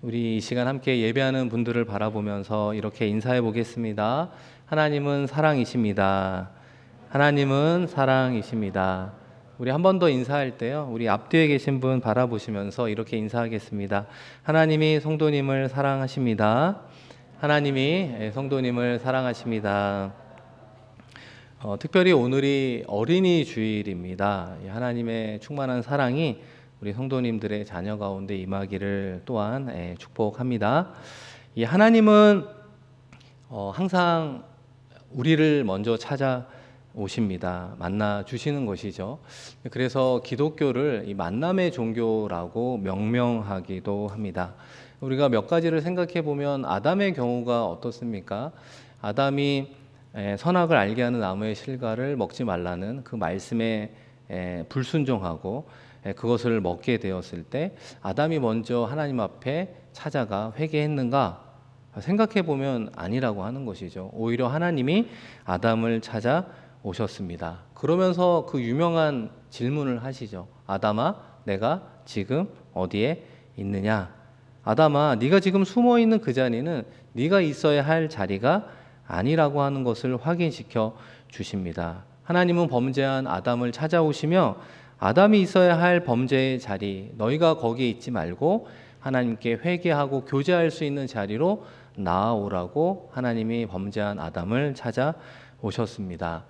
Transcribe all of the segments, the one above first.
우리 이 시간 함께 예배하는 분들을 바라보면서 이렇게 인사해 보겠습니다. 하나님은 사랑이십니다. 하나님은 사랑이십니다. 우리 한 번 더 인사할 때요. 우리 앞뒤에 계신 분 바라보시면서 이렇게 인사하겠습니다. 하나님이 성도님을 사랑하십니다. 하나님이 성도님을 사랑하십니다. 어, 특별히 오늘이 어린이 주일입니다. 이 하나님의 충만한 사랑이 우리 성도님들의 자녀 가운데 임하기를 또한 예, 축복합니다. 이 하나님은 어, 항상 우리를 먼저 찾아 오십니다. 만나 주시는 것이죠. 그래서 기독교를 이 만남의 종교라고 명명하기도 합니다. 우리가 몇 가지를 생각해 보면 아담의 경우가 어떻습니까? 아담이 에, 선악을 알게 하는 나무의 실과를 먹지 말라는 그 말씀에 에, 불순종하고 에, 그것을 먹게 되었을 때 아담이 먼저 하나님 앞에 찾아가 회개했는가? 생각해 보면 아니라고 하는 것이죠. 오히려 하나님이 아담을 찾아 오셨습니다. 그러면서 그 유명한 질문을 하시죠. 아담아, 내가 지금 어디에 있느냐? 아담아, 네가 지금 숨어 있는 그 자리는 네가 있어야 할 자리가 아니라고 하는 것을 확인시켜 주십니다. 하나님은 범죄한 아담을 찾아오시며 아담이 있어야 할 범죄의 자리, 너희가 거기에 있지 말고 하나님께 회개하고 교제할 수 있는 자리로 나아오라고 하나님이 범죄한 아담을 찾아 오셨습니다.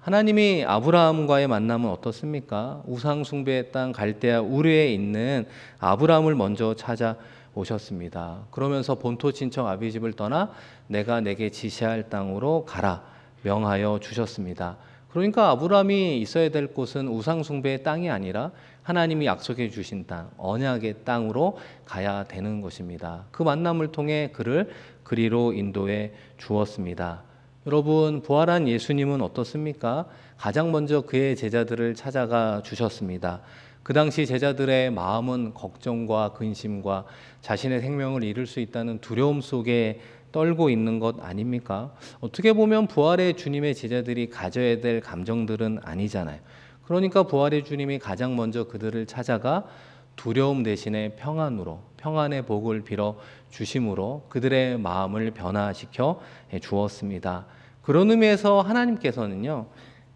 하나님이 아브라함과의 만남은 어떻습니까? 우상 숭배의 땅 갈대아 우르에 있는 아브라함을 먼저 찾아 오셨습니다. 그러면서 본토 친척 아비 집을 떠나 내가 내게 지시할 땅으로 가라 명하여 주셨습니다. 그러니까 아브라함이 있어야 될 곳은 우상 숭배의 땅이 아니라 하나님이 약속해 주신 땅, 언약의 땅으로 가야 되는 것입니다. 그 만남을 통해 그를 그리로 인도해 주었습니다. 여러분, 부활한 예수님은 어떻습니까? 가장 먼저 그의 제자들을 찾아가 주셨습니다. 그 당시 제자들의 마음은 걱정과 근심과 자신의 생명을 잃을 수 있다는 두려움 속에 떨고 있는 것 아닙니까? 어떻게 보면 부활의 주님의 제자들이 가져야 될 감정들은 아니잖아요. 그러니까 부활의 주님이 가장 먼저 그들을 찾아가 두려움 대신에 평안으로 평안의 복을 빌어 주심으로 그들의 마음을 변화시켜 주었습니다. 그런 의미에서 하나님께서는요.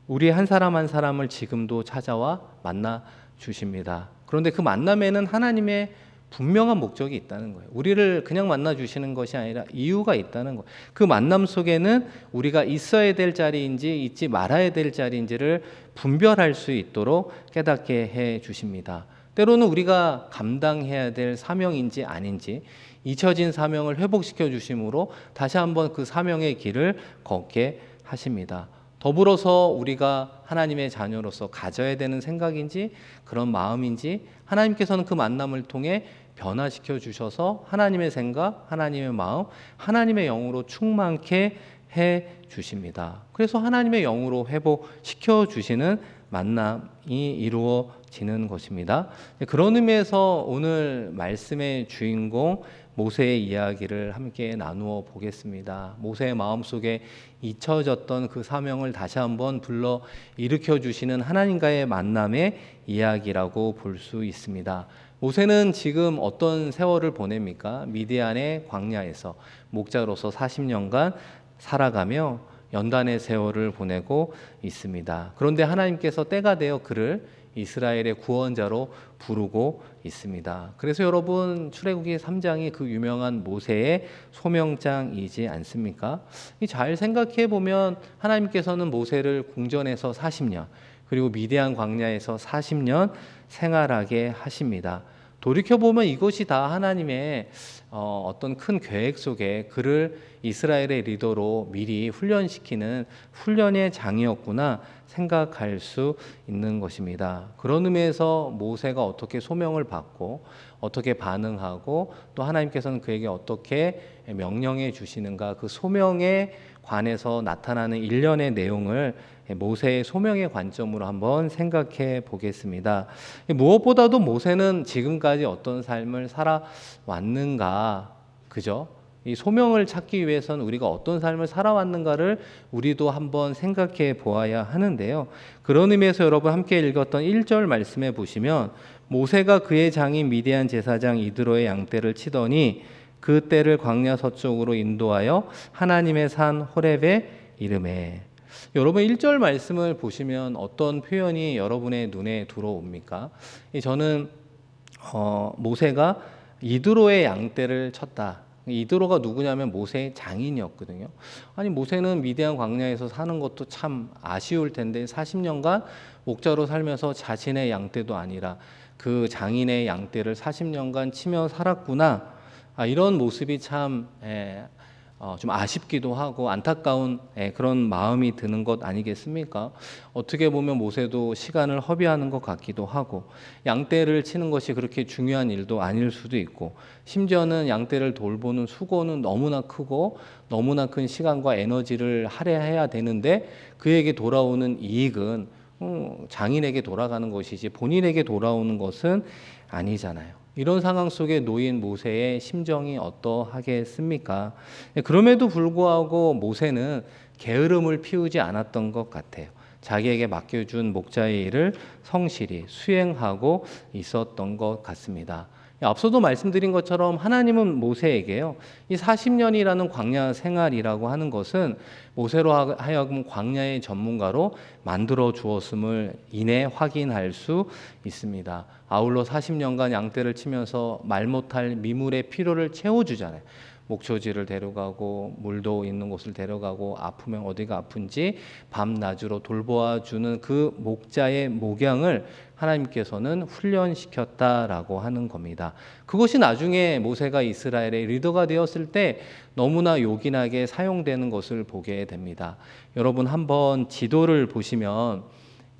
우리 한 사람 한 사람을 지금도 찾아와 만나 주십니다. 그런데 그 만남에는 하나님의 분명한 목적이 있다는 거예요. 우리를 그냥 만나 주시는 것이 아니라 이유가 있다는 거예요. 그 만남 속에는 우리가 있어야 될 자리인지 있지 말아야 될 자리인지를 분별할 수 있도록 깨닫게 해 주십니다. 때로는 우리가 감당해야 될 사명인지 아닌지 잊혀진 사명을 회복시켜 주심으로 다시 한번 그 사명의 길을 걷게 하십니다. 더불어서 우리가 하나님의 자녀로서 가져야 되는 생각인지 그런 마음인지 하나님께서는 그 만남을 통해 변화시켜 주셔서 하나님의 생각, 하나님의 마음, 하나님의 영으로 충만케 해 주십니다. 그래서 하나님의 영으로 회복시켜 주시는 만남이 이루어지는 것입니다. 그런 의미에서 오늘 말씀의 주인공 모세의 이야기를 함께 나누어 보겠습니다. 모세의 마음속에 잊혀졌던 그 사명을 다시 한번 불러 일으켜 주시는 하나님과의 만남의 이야기라고 볼 수 있습니다. 모세는 지금 어떤 세월을 보냅니까? 미디안의 광야에서 목자로서 40년간 살아가며 연단의 세월을 보내고 있습니다. 그런데 하나님께서 때가 되어 그를 이스라엘의 구원자로 부르고 있습니다. 그래서 여러분 출애굽기 3장이 그 유명한 모세의 소명장이지 않습니까? 잘 생각해 보면 하나님께서는 모세를 궁전에서 40년 그리고 미디안 광야에서 40년 생활하게 하십니다. 돌이켜 보면 이것이 다 하나님의 어, 어떤 큰 계획 속에 그를 이스라엘의 리더로 미리 훈련시키는 훈련의 장이었구나 생각할 수 있는 것입니다. 그런 의미에서 모세가 어떻게 소명을 받고 어떻게 반응하고 또 하나님께서는 그에게 어떻게 명령해 주시는가 그 소명에 관해서 나타나는 일련의 내용을 모세의 소명의 관점으로 한번 생각해 보겠습니다. 무엇보다도 모세는 지금까지 어떤 삶을 살아왔는가, 그죠? 이 소명을 찾기 위해서는 우리가 어떤 삶을 살아왔는가를 우리도 한번 생각해 보아야 하는데요. 그런 의미에서 여러분 함께 읽었던 1절 말씀에 보시면 모세가 그의 장인 미디안 제사장 이드로의 양떼를 치더니 그 떼를 광야 서쪽으로 인도하여 하나님의 산 호렙에 이름에 여러분 1절 말씀을 보시면 어떤 표현이 여러분의 눈에 들어옵니까? 이 저는 어, 모세가 이드로의 양떼를 쳤다. 이드로가 누구냐면 모세의 장인이었거든요. 아니 모세는 미디안 광야에서 사는 것도 참 아쉬울 텐데 40년간 목자로 살면서 자신의 양떼도 아니라 그 장인의 양떼를 40년간 치며 살았구나. 아, 이런 모습이 참 예, 어, 좀 아쉽기도 하고 안타까운 예, 그런 마음이 드는 것 아니겠습니까? 어떻게 보면 모세도 시간을 허비하는 것 같기도 하고 양떼를 치는 것이 그렇게 중요한 일도 아닐 수도 있고 심지어는 양떼를 돌보는 수고는 너무나 크고 너무나 큰 시간과 에너지를 할애해야 되는데 그에게 돌아오는 이익은 음, 장인에게 돌아가는 것이지 본인에게 돌아오는 것은 아니잖아요. 이런 상황 속에 놓인 모세의 심정이 어떠하겠습니까? 그럼에도 불구하고 모세는 게으름을 피우지 않았던 것 같아요. 자기에게 맡겨준 목자의 일을 성실히 수행하고 있었던 것 같습니다. 앞서도 말씀드린 것처럼 하나님은 모세에게요, 이 40년이라는 광야 생활이라고 하는 것은 모세로 하여금 광야의 전문가로 만들어 주었음을 이내 확인할 수 있습니다. 아울러 40년간 양떼를 치면서 말 못할 미물의 피로를 채워주잖아요. 목초지를 데려가고 물도 있는 곳을 데려가고 아프면 어디가 아픈지 밤낮으로 돌보아 주는 그 목자의 목양을 하나님께서는 훈련시켰다라고 하는 겁니다. 그것이 나중에 모세가 이스라엘의 리더가 되었을 때 너무나 요긴하게 사용되는 것을 보게 됩니다. 여러분 한번 지도를 보시면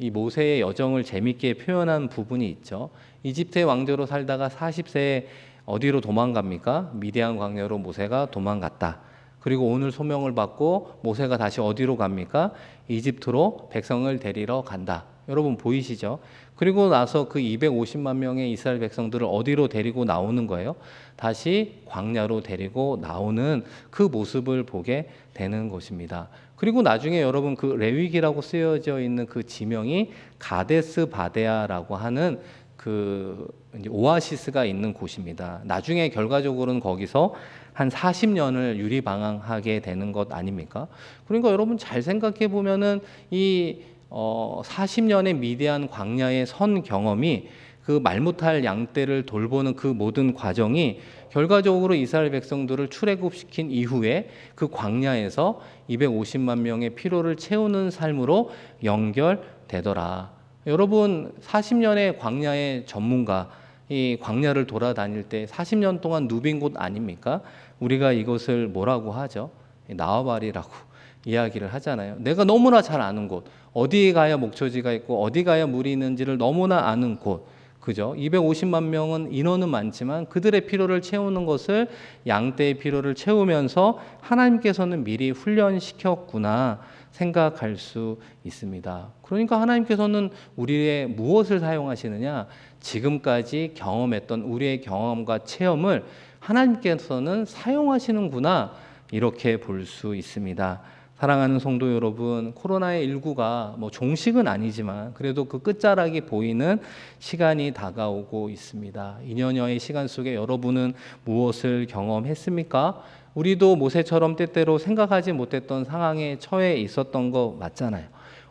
이 모세의 여정을 재밌게 표현한 부분이 있죠. 이집트의 왕조로 살다가 40세에 어디로 도망갑니까? 미디안 광야로 모세가 도망갔다. 그리고 오늘 소명을 받고 모세가 다시 어디로 갑니까? 이집트로 백성을 데리러 간다. 여러분 보이시죠? 그리고 나서 그 250만 명의 이스라엘 백성들을 어디로 데리고 나오는 거예요? 다시 광야로 데리고 나오는 그 모습을 보게 되는 것입니다. 그리고 나중에 여러분 그 레위기라고 쓰여져 있는 그 지명이 가데스 바데아라고 하는 그 오아시스가 있는 곳입니다. 나중에 결과적으로는 거기서 한 40년을 유리방황하게 되는 것 아닙니까? 그러니까 여러분 잘 생각해 보면은 이 어, 40년의 미대한 광야의 선 경험이 그 말 못할 양떼를 돌보는 그 모든 과정이 결과적으로 이스라엘 백성들을 출애굽시킨 이후에 그 광야에서 250만 명의 피로를 채우는 삶으로 연결되더라. 여러분 40년의 광야의 전문가 이 광야를 돌아다닐 때 40년 동안 누빈 곳 아닙니까? 우리가 이것을 뭐라고 하죠? 나와바리라고 이야기를 하잖아요. 내가 너무나 잘 아는 곳, 어디 가야 목초지가 있고 어디 가야 물이 있는지를 너무나 아는 곳. 그죠? 250만 명은 인원은 많지만 그들의 피로를 채우는 것을 양떼의 피로를 채우면서 하나님께서는 미리 훈련시켰구나 생각할 수 있습니다. 그러니까 하나님께서는 우리의 무엇을 사용하시느냐? 지금까지 경험했던 우리의 경험과 체험을 하나님께서는 사용하시는구나 이렇게 볼 수 있습니다. 사랑하는 성도 여러분, 코로나19가 뭐 종식은 아니지만 그래도 그 끝자락이 보이는 시간이 다가오고 있습니다. 2년여의 시간 속에 여러분은 무엇을 경험했습니까? 우리도 모세처럼 때때로 생각하지 못했던 상황에 처해 있었던 거 맞잖아요.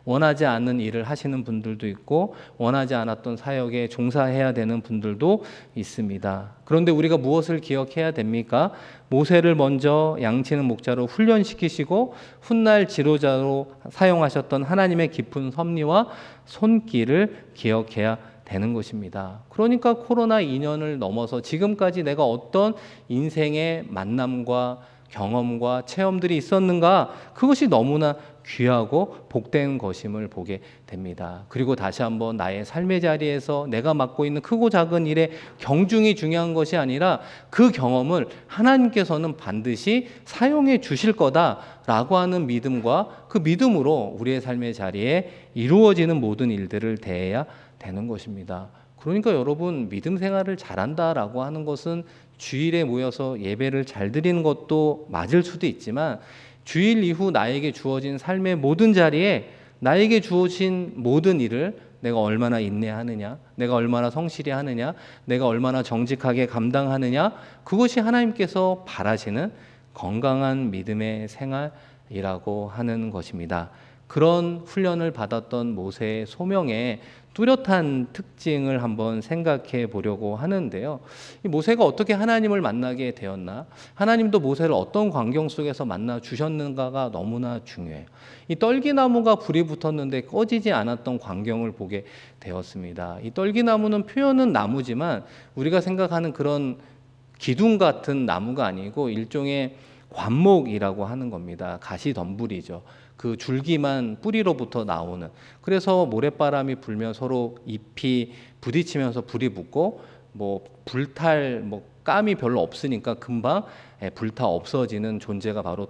원하지 않는 일을 하시는 분들도 있고 원하지 않았던 사역에 종사해야 되는 분들도 있습니다. 그런데 우리가 무엇을 기억해야 됩니까? 모세를 먼저 양치는 목자로 훈련시키시고 훗날 지도자로 사용하셨던 하나님의 깊은 섭리와 손길을 기억해야 되는 것입니다. 그러니까 코로나 2년을 넘어서 지금까지 내가 어떤 인생의 만남과 경험과 체험들이 있었는가? 그것이 너무나 귀하고 복된 것임을 보게 됩니다. 그리고 다시 한번 나의 삶의 자리에서 내가 맡고 있는 크고 작은 일에 경중이 중요한 것이 아니라 그 경험을 하나님께서는 반드시 사용해 주실 거다라고 하는 믿음과 그 믿음으로 우리의 삶의 자리에 이루어지는 모든 일들을 대해야 되는 것입니다. 그러니까 여러분 믿음 생활을 잘한다라고 하는 것은 주일에 모여서 예배를 잘 드리는 것도 맞을 수도 있지만 주일 이후 나에게 주어진 삶의 모든 자리에 나에게 주어진 모든 일을 내가 얼마나 인내하느냐, 내가 얼마나 성실히 하느냐, 내가 얼마나 정직하게 감당하느냐, 그것이 하나님께서 바라시는 건강한 믿음의 생활이라고 하는 것입니다. 그런 훈련을 받았던 모세의 소명에 뚜렷한 특징을 한번 생각해 보려고 하는데요. 이 모세가 어떻게 하나님을 만나게 되었나? 하나님도 모세를 어떤 광경 속에서 만나 주셨는가가 너무나 중요해요. 이 떨기나무가 불이 붙었는데 꺼지지 않았던 광경을 보게 되었습니다. 이 떨기나무는 표현은 나무지만 우리가 생각하는 그런 기둥 같은 나무가 아니고 일종의 관목이라고 하는 겁니다. 가시덤불이죠. 그 줄기만 뿌리로부터 나오는. 그래서 모래바람이 불면 서로 잎이 부딪히면서 불이 붙고 뭐 불탈 뭐 감이 별로 없으니까 금방 예, 불타 없어지는 존재가 바로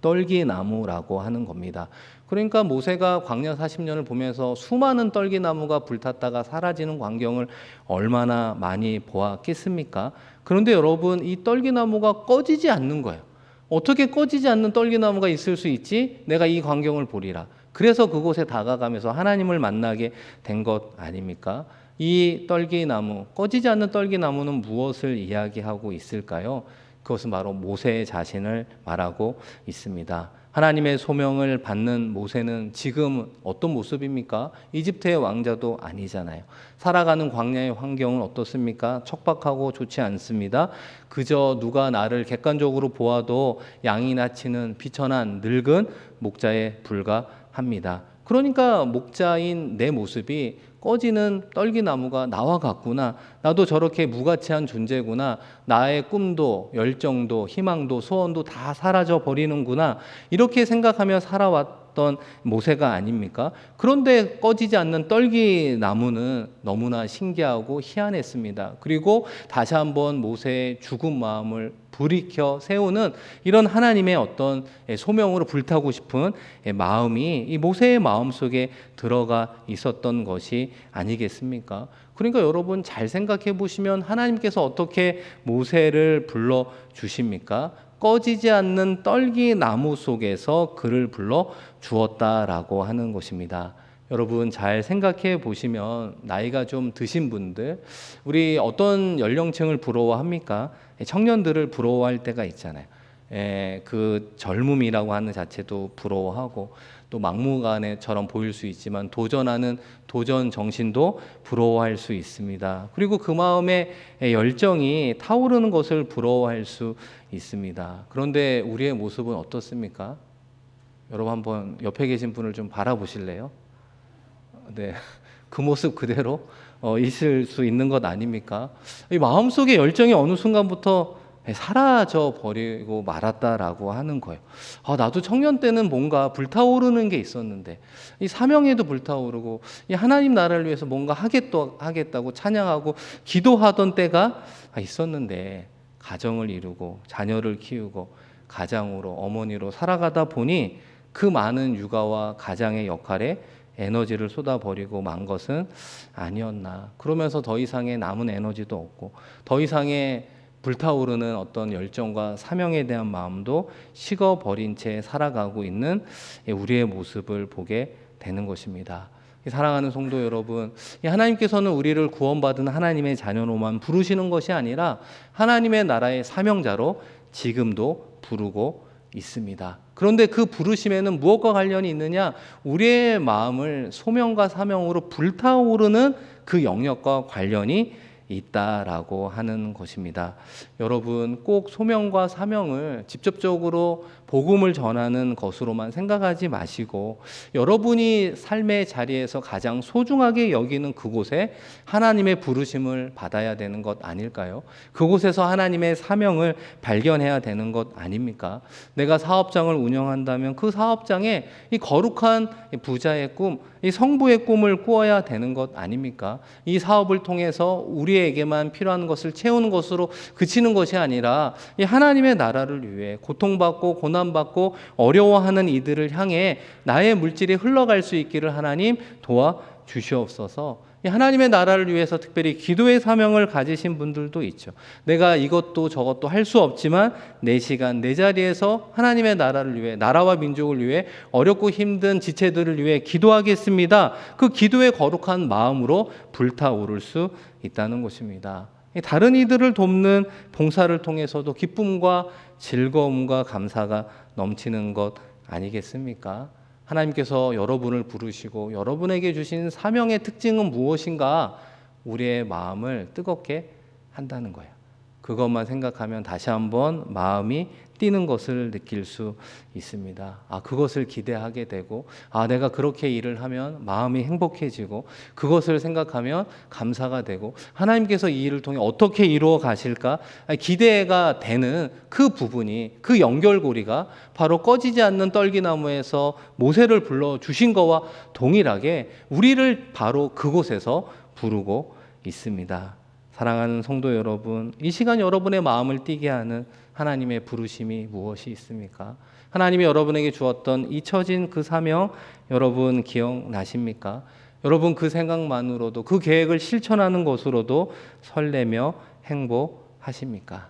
떨기나무라고 하는 겁니다. 그러니까 모세가 광야 40년을 보면서 수많은 떨기나무가 불탔다가 사라지는 광경을 얼마나 많이 보았겠습니까? 그런데 여러분 이 떨기나무가 꺼지지 않는 거예요. 어떻게 꺼지지 않는 떨기나무가 있을 수 있지? 내가 이 광경을 보리라. 그래서 그곳에 다가가면서 하나님을 만나게 된 것 아닙니까? 이 떨기나무, 꺼지지 않는 떨기나무는 무엇을 이야기하고 있을까요? 그것은 바로 모세 자신을 말하고 있습니다. 하나님의 소명을 받는 모세는 지금 어떤 모습입니까? 이집트의 왕자도 아니잖아요. 살아가는 광야의 환경은 어떻습니까? 척박하고 좋지 않습니다. 그저 누가 나를 객관적으로 보아도 양이 낳치는 비천한 늙은 목자에 불과합니다. 그러니까 목자인 내 모습이 꺼지는 떨기나무가 나와 같구나. 나도 저렇게 무가치한 존재구나. 나의 꿈도, 열정도, 희망도, 소원도 다 사라져 버리는구나. 이렇게 생각하며 살아왔 던 모세가 아닙니까? 그런데 꺼지지 않는 떨기 나무는 너무나 신기하고 희한했습니다. 그리고 다시 한번 모세의 죽은 마음을 불이켜 세우는 이런 하나님의 어떤 소명으로 불타고 싶은 마음이 이 모세의 마음 속에 들어가 있었던 것이 아니겠습니까? 그러니까 여러분 잘 생각해 보시면 하나님께서 어떻게 모세를 불러 주십니까? 꺼지지 않는 떨기 나무 속에서 그를 불러 주었다라고 하는 것입니다. 여러분 잘 생각해 보시면 나이가 좀 드신 분들 우리 어떤 연령층을 부러워합니까? 청년들을 부러워할 때가 있잖아요. 에, 그 젊음이라고 하는 자체도 부러워하고 또 막무가내처럼 보일 수 있지만 도전하는 도전 정신도 부러워할 수 있습니다. 그리고 그 마음의 열정이 타오르는 것을 부러워할 수 있습니다. 그런데 우리의 모습은 어떻습니까? 여러분 한번 옆에 계신 분을 좀 바라보실래요? 네, 그 모습 그대로 어, 있을 수 있는 것 아닙니까? 이 마음속의 열정이 어느 순간부터 사라져 버리고 말았다라고 하는 거예요. 아, 나도 청년 때는 뭔가 불타오르는 게 있었는데 이 사명에도 불타오르고 이 하나님 나라를 위해서 뭔가 하겠다 하겠다고 찬양하고 기도하던 때가 있었는데 가정을 이루고 자녀를 키우고 가장으로 어머니로 살아가다 보니 그 많은 육아와 가장의 역할에 에너지를 쏟아버리고 만 것은 아니었나. 그러면서 더 이상의 남은 에너지도 없고, 더 이상의 불타오르는 어떤 열정과 사명에 대한 마음도 식어버린 채 살아가고 있는 우리의 모습을 보게 되는 것입니다. 사랑하는 성도 여러분, 하나님께서는 우리를 구원받은 하나님의 자녀로만 부르시는 것이 아니라 하나님의 나라의 사명자로 지금도 부르고 있습니다. 그런데 그 부르심에는 무엇과 관련이 있느냐? 우리의 마음을 소명과 사명으로 불타오르는 그 영역과 관련이 있다라고 하는 것입니다. 여러분 꼭 소명과 사명을 직접적으로 복음을 전하는 것으로만 생각하지 마시고 여러분이 삶의 자리에서 가장 소중하게 여기는 그곳에 하나님의 부르심을 받아야 되는 것 아닐까요? 그곳에서 하나님의 사명을 발견해야 되는 것 아닙니까? 내가 사업장을 운영한다면 그 사업장에 이 거룩한 부자의 꿈, 이 성부의 꿈을 꾸어야 되는 것 아닙니까? 이 사업을 통해서 우리 에게만 필요한 것을 채우는 것으로 그치는 것이 아니라 이 하나님의 나라를 위해 고통받고 고난받고 어려워하는 이들을 향해 나의 물질이 흘러갈 수 있기를 하나님 도와 주시옵소서. 이 하나님의 나라를 위해서 특별히 기도의 사명을 가지신 분들도 있죠. 내가 이것도 저것도 할 수 없지만 내 시간, 내 자리에서 하나님의 나라를 위해, 나라와 민족을 위해 어렵고 힘든 지체들을 위해 기도하겠습니다. 그 기도의 거룩한 마음으로 불타오를 수 있다는 것입니다. 다른 이들을 돕는 봉사를 통해서도 기쁨과 즐거움과 감사가 넘치는 것 아니겠습니까? 하나님께서 여러분을 부르시고 여러분에게 주신 사명의 특징은 무엇인가? 우리의 마음을 뜨겁게 한다는 거예요. 그것만 생각하면 다시 한번 마음이 뛰는 것을 느낄 수 있습니다. 아, 그것을 기대하게 되고, 아, 내가 그렇게 일을 하면 마음이 행복해지고, 그것을 생각하면 감사가 되고, 하나님께서 이 일을 통해 어떻게 이루어 가실까? 기대가 되는 그 부분이, 그 연결고리가 바로 꺼지지 않는 떨기나무에서 모세를 불러 주신 거와 동일하게 우리를 바로 그곳에서 부르고 있습니다. 사랑하는 성도 여러분, 이 시간 여러분의 마음을 뛰게 하는 하나님의 부르심이 무엇이 있습니까? 하나님이 여러분에게 주었던 잊혀진 그 사명 여러분 기억나십니까? 여러분 그 생각만으로도 그 계획을 실천하는 것으로도 설레며 행복하십니까?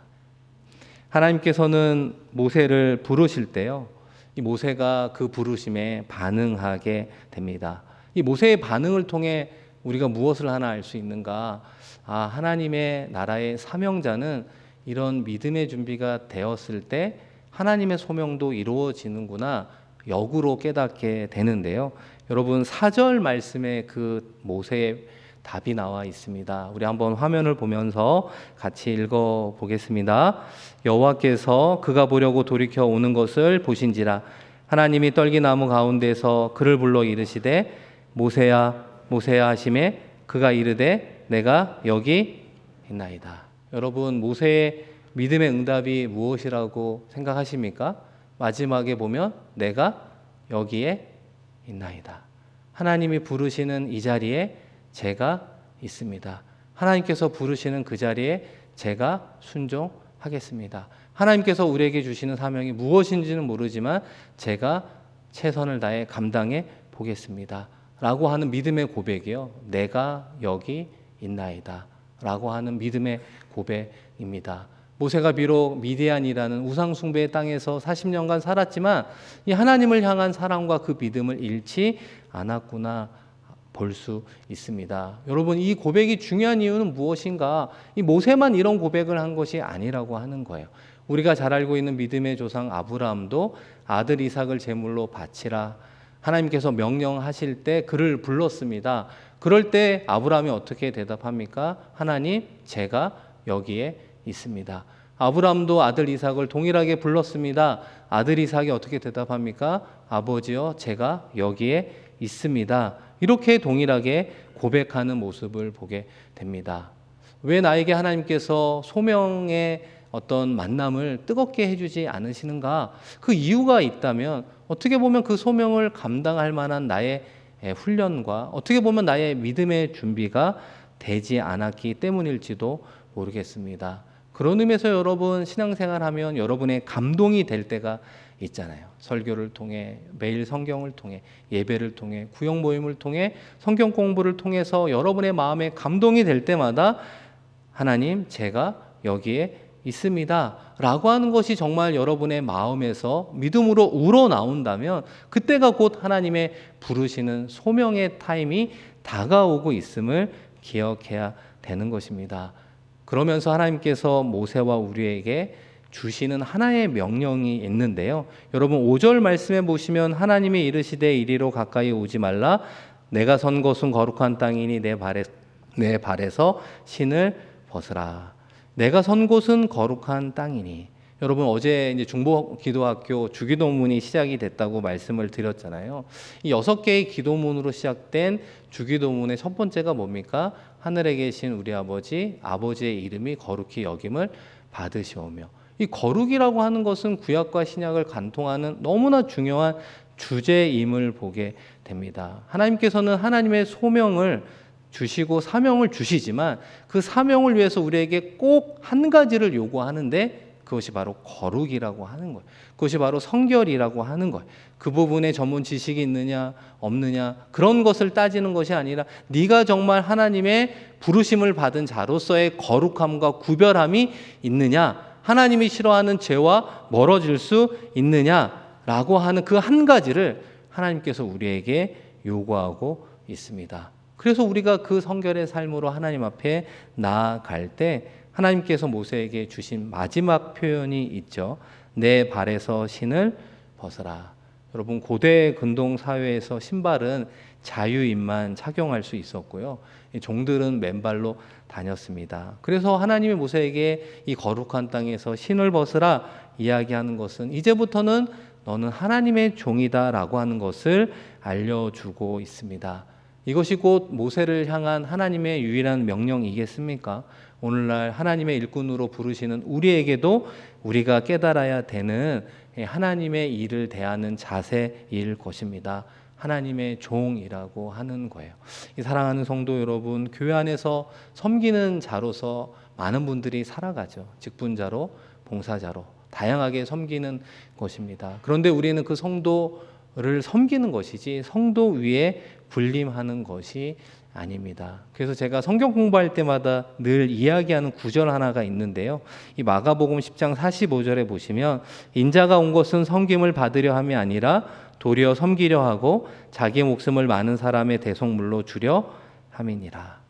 하나님께서는 모세를 부르실 때요. 이 모세가 그 부르심에 반응하게 됩니다. 이 모세의 반응을 통해 우리가 무엇을 하나 알 수 있는가? 아, 하나님의 나라의 사명자는 이런 믿음의 준비가 되었을 때 하나님의 소명도 이루어지는구나 역으로 깨닫게 되는데요. 여러분 사절 말씀에 그 모세의 답이 나와 있습니다. 우리 한번 화면을 보면서 같이 읽어 보겠습니다. 여호와께서 그가 보려고 돌이켜 오는 것을 보신지라 하나님이 떨기나무 가운데서 그를 불러 이르시되 모세야 모세야 하심에 그가 이르되 내가 여기 있나이다. 여러분 모세의 믿음의 응답이 무엇이라고 생각하십니까? 마지막에 보면 내가 여기에 있나이다. 하나님이 부르시는 이 자리에 제가 있습니다. 하나님께서 부르시는 그 자리에 제가 순종하겠습니다. 하나님께서 우리에게 주시는 사명이 무엇인지는 모르지만 제가 최선을 다해 감당해 보겠습니다. 라고 하는 믿음의 고백이요. 내가 여기 있나이다. 라고 하는 믿음의 고백입니다. 모세가 비록 미디안이라는 우상숭배의 땅에서 40년간 살았지만 이 하나님을 향한 사랑과 그 믿음을 잃지 않았구나 볼 수 있습니다. 여러분 이 고백이 중요한 이유는 무엇인가? 이 모세만 이런 고백을 한 것이 아니라고 하는 거예요. 우리가 잘 알고 있는 믿음의 조상 아브라함도 아들 이삭을 제물로 바치라 하나님께서 명령하실 때 그를 불렀습니다. 그럴 때 아브라함이 어떻게 대답합니까? 하나님, 제가 여기에 있습니다. 아브라함도 아들 이삭을 동일하게 불렀습니다. 아들 이삭이 어떻게 대답합니까? 아버지여, 제가 여기에 있습니다. 이렇게 동일하게 고백하는 모습을 보게 됩니다. 왜 나에게 하나님께서 소명의 어떤 만남을 뜨겁게 해주지 않으시는가? 그 이유가 있다면 어떻게 보면 그 소명을 감당할 만한 나의 훈련과 어떻게 보면 나의 믿음의 준비가 되지 않았기 때문일지도 모르겠습니다. 그런 의미에서 여러분 신앙생활 하면 여러분의 감동이 될 때가 있잖아요. 설교를 통해 매일 성경을 통해 예배를 통해 구역 모임을 통해 성경 공부를 통해서 여러분의 마음에 감동이 될 때마다 하나님 제가 여기에 있습니다. 라고 하는 것이 정말 여러분의 마음에서 믿음으로 우러나온다면 그때가 곧 하나님의 부르시는 소명의 타임이 다가오고 있음을 기억해야 되는 것입니다. 그러면서 하나님께서 모세와 우리에게 주시는 하나의 명령이 있는데요. 여러분 5절 말씀에 보시면 하나님이 이르시되 이리로 가까이 오지 말라 내가 선 곳은 거룩한 땅이니 내 발에서 신을 벗으라. 내가 선 곳은 거룩한 땅이니. 여러분 어제 이제 중보 기도학교 주기도문이 시작이 됐다고 말씀을 드렸잖아요. 이 여섯 개의 기도문으로 시작된 주기도문의 첫 번째가 뭡니까? 하늘에 계신 우리 아버지, 아버지의 이름이 거룩히 여김을 받으시오며. 이 거룩이라고 하는 것은 구약과 신약을 간통하는 너무나 중요한 주제임을 보게 됩니다. 하나님께서는 하나님의 소명을 주시고 사명을 주시지만 그 사명을 위해서 우리에게 꼭 한 가지를 요구하는데 그것이 바로 거룩이라고 하는 거예요. 그것이 바로 성결이라고 하는 거예요. 그 부분에 전문 지식이 있느냐 없느냐 그런 것을 따지는 것이 아니라 네가 정말 하나님의 부르심을 받은 자로서의 거룩함과 구별함이 있느냐 하나님이 싫어하는 죄와 멀어질 수 있느냐라고 하는 그 한 가지를 하나님께서 우리에게 요구하고 있습니다. 그래서 우리가 그 성결의 삶으로 하나님 앞에 나아갈 때 하나님께서 모세에게 주신 마지막 표현이 있죠. 내 발에서 신을 벗어라. 여러분 고대 근동 사회에서 신발은 자유인만 착용할 수 있었고요. 이 종들은 맨발로 다녔습니다. 그래서 하나님이 모세에게 이 거룩한 땅에서 신을 벗으라 이야기하는 것은 이제부터는 너는 하나님의 종이다라고 하는 것을 알려주고 있습니다. 이것이 곧 모세를 향한 하나님의 유일한 명령이겠습니까? 오늘날 하나님의 일꾼으로 부르시는 우리에게도 우리가 깨달아야 되는 하나님의 일을 대하는 자세일 것입니다. 하나님의 종이라고 하는 거예요. 이 사랑하는 성도 여러분, 교회 안에서 섬기는 자로서 많은 분들이 살아가죠. 직분자로, 봉사자로 다양하게 섬기는 것입니다. 그런데 우리는 그 성도를 섬기는 것이지 성도 위에 군림하는 것이 아닙니다. 그래서 제가 성경 공부할 때마다 늘 이야기하는 구절 하나가 있는데요. 이 마가복음 10장 45절에 보시면 인자가 온 것은 섬김을 받으려 함이 아니라 도리어 섬기려 하고 자기 목숨을 많은 사람의 대속물로 주려 함이니라.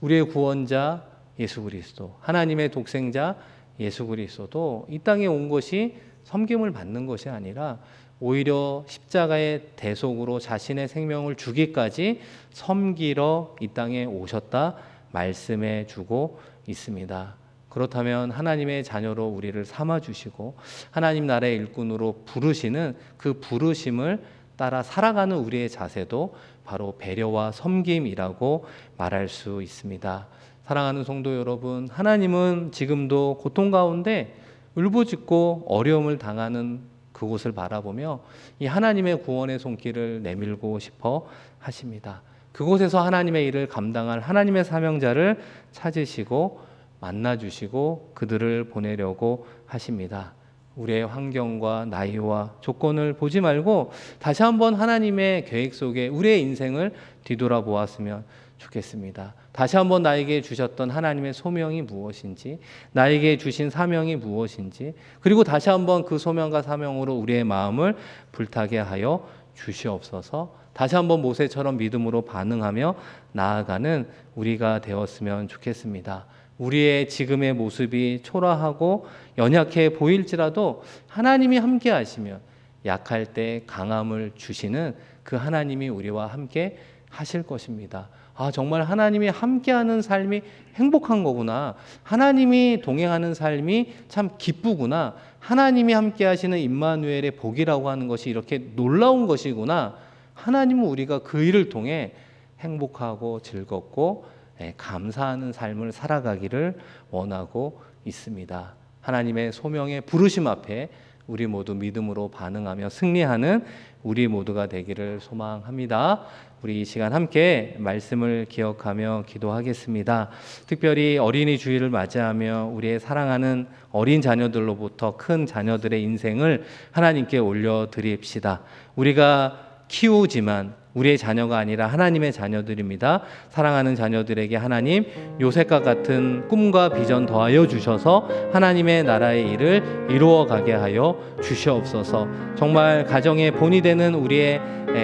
우리의 구원자 예수 그리스도, 하나님의 독생자 예수 그리스도도 이 땅에 온 것이 섬김을 받는 것이 아니라 오히려 십자가의 대속으로 자신의 생명을 주기까지 섬기러 이 땅에 오셨다 말씀해 주고 있습니다. 그렇다면 하나님의 자녀로 우리를 삼아 주시고 하나님 나라의 일꾼으로 부르시는 그 부르심을 따라 살아가는 우리의 자세도 바로 배려와 섬김이라고 말할 수 있습니다. 사랑하는 성도 여러분, 하나님은 지금도 고통 가운데 울부짖고 어려움을 당하는 그곳을 바라보며 이 하나님의 구원의 손길을 내밀고 싶어 하십니다. 그곳에서 하나님의 일을 감당할 하나님의 사명자를 찾으시고 만나 주시고 그들을 보내려고 하십니다. 우리의 환경과 나이와 조건을 보지 말고 다시 한번 하나님의 계획 속에 우리의 인생을 뒤돌아보았으면 좋겠습니다. 다시 한번 나에게 주셨던 하나님의 소명이 무엇인지, 나에게 주신 사명이 무엇인지, 그리고 다시 한번 그 소명과 사명으로 우리의 마음을 불타게 하여 주시옵소서. 다시 한번 모세처럼 믿음으로 반응하며 나아가는 우리가 되었으면 좋겠습니다. 우리의 지금의 모습이 초라하고 연약해 보일지라도 하나님이 함께 하시면 약할 때 강함을 주시는 그 하나님이 우리와 함께 하실 것입니다. 아, 정말 하나님이 함께하는 삶이 행복한 거구나. 하나님이 동행하는 삶이 참 기쁘구나. 하나님이 함께하시는 임마누엘의 복이라고 하는 것이 이렇게 놀라운 것이구나. 하나님은 우리가 그 일을 통해 행복하고 즐겁고 예, 감사하는 삶을 살아가기를 원하고 있습니다. 하나님의 소명의 부르심 앞에 우리 모두 믿음으로 반응하며 승리하는 우리 모두가 되기를 소망합니다. 우리 이 시간 함께 말씀을 기억하며 기도하겠습니다. 특별히 어린이 주일을 맞이하며 우리의 사랑하는 어린 자녀들로부터 큰 자녀들의 인생을 하나님께 올려드립시다. 우리가 키우지만 우리의 자녀가 아니라 하나님의 자녀들입니다. 사랑하는 자녀들에게 하나님 요셉과 같은 꿈과 비전 더하여 주셔서 하나님의 나라의 일을 이루어 가게 하여 주시옵소서. 정말 가정의 본이 되는 우리의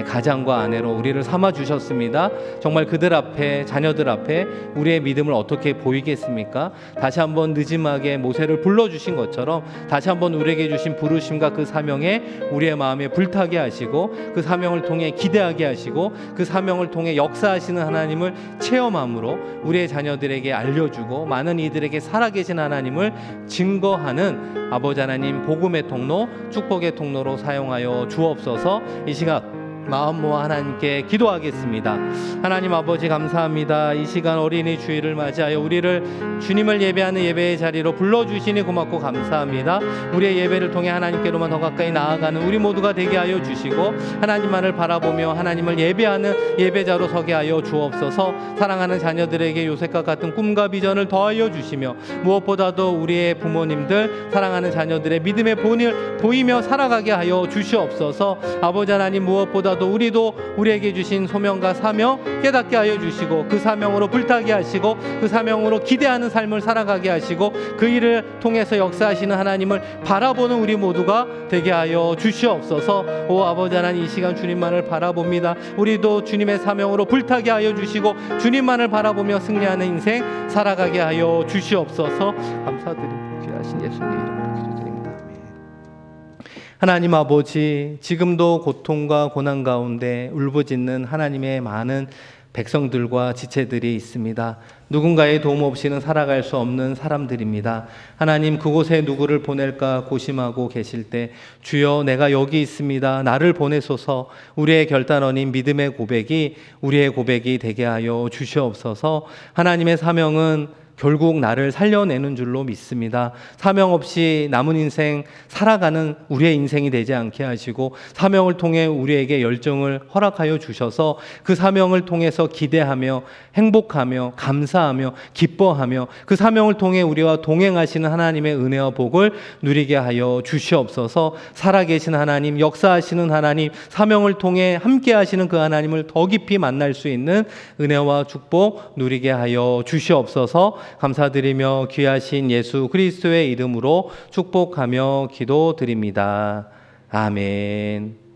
가장과 아내로 우리를 삼아 주셨습니다. 정말 그들 앞에 자녀들 앞에 우리의 믿음을 어떻게 보이겠습니까? 다시 한번 늦음하게 모세를 불러 주신 것처럼 다시 한번 우리에게 주신 부르심과 그 사명에 우리의 마음에 불타게 하시고 그 사명을 통해 기대하게 하시고 하시고 그 사명을 통해 역사하시는 하나님을 체험함으로 우리의 자녀들에게 알려주고 많은 이들에게 살아계신 하나님을 증거하는 아버지 하나님 복음의 통로 축복의 통로로 사용하여 주옵소서. 이 시간 마음 모아 하나님께 기도하겠습니다. 하나님 아버지 감사합니다. 이 시간 어린이 주일을 맞이하여 우리를 주님을 예배하는 예배의 자리로 불러주시니 고맙고 감사합니다. 우리의 예배를 통해 하나님께로만 더 가까이 나아가는 우리 모두가 되게 하여 주시고 하나님만을 바라보며 하나님을 예배하는 예배자로 서게 하여 주옵소서 사랑하는 자녀들에게 요셉과 같은 꿈과 비전을 더하여 주시며 무엇보다도 우리의 부모님들 사랑하는 자녀들의 믿음의 본을 보이며 살아가게 하여 주시옵소서 아버지 하나님 무엇보다 도 우리도 우리에게 주신 소명과 사명 깨닫게 하여 주시고 그 사명으로 불타게 하시고 그 사명으로 기대하는 삶을 살아가게 하시고 그 일을 통해서 역사하시는 하나님을 바라보는 우리 모두가 되게 하여 주시옵소서. 오 아버지 하나님 이 시간 주님만을 바라봅니다. 우리도 주님의 사명으로 불타게 하여 주시고 주님만을 바라보며 승리하는 인생 살아가게 하여 주시옵소서. 감사드리고 귀하신 예수님 하나님 아버지 지금도 고통과 고난 가운데 울부짖는 하나님의 많은 백성들과 지체들이 있습니다. 누군가의 도움 없이는 살아갈 수 없는 사람들입니다. 하나님 그곳에 누구를 보낼까 고심하고 계실 때 주여 내가 여기 있습니다. 나를 보내소서 우리의 결단원인 믿음의 고백이 우리의 고백이 되게 하여 주시옵소서 하나님의 사명은 결국 나를 살려내는 줄로 믿습니다. 사명 없이 남은 인생 살아가는 우리의 인생이 되지 않게 하시고 사명을 통해 우리에게 열정을 허락하여 주셔서 그 사명을 통해서 기대하며 행복하며 감사하며 기뻐하며 그 사명을 통해 우리와 동행하시는 하나님의 은혜와 복을 누리게 하여 주시옵소서 살아계신 하나님 역사하시는 하나님 사명을 통해 함께 하시는 그 하나님을 더 깊이 만날 수 있는 은혜와 축복 누리게 하여 주시옵소서 감사드리며 귀하신 예수 그리스도의 이름으로 축복하며 기도드립니다. 아멘.